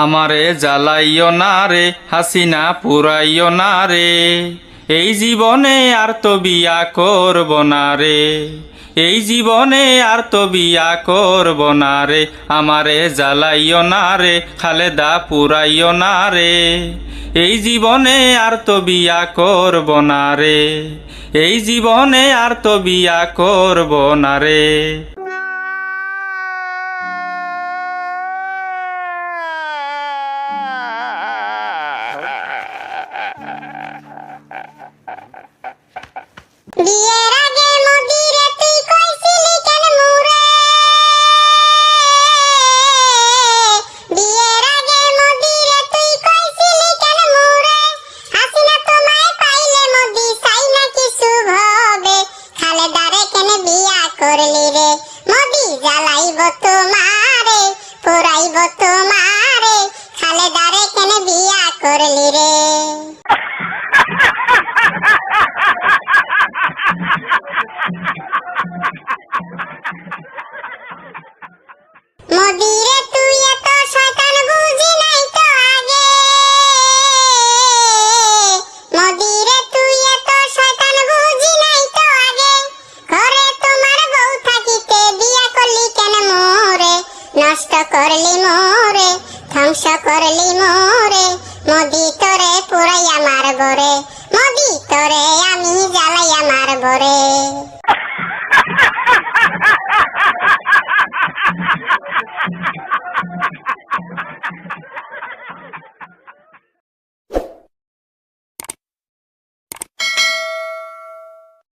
আমারে জ্বালাইও না রে, হাসিনা পুরাইও না রে। এই জীবনে আর তো বিয়া করব না রে। এই জীবনে আর তো বিয়া করব না রে, আমারে জ্বালাইও না রে, খালেদা পুরাইও না রে। এই জীবনে আর তো বিয়া করব না রে। এই জীবনে আর তো বিয়া করব না রে বিয়ের আগে মদিরে তুই কইছিলি কেন মুরে বিয়ের আগে মদিরে তুই কইছিলি কেন মুরে হাসিনা তোমায় পাইলে মদি চাই না কিছু হবে খালেদারে কেন বিয়া করলি রে? মদি জ্বালাইব তোমারে পুরাইব তোমারে। খালেদারে কেন বিয়া করলি রে? করলি মোরে, ধ্বংস করলি মোরে। মদি তোরে পুরাই আমার মোদি তোরে আমি জ্বালাই আমার বরে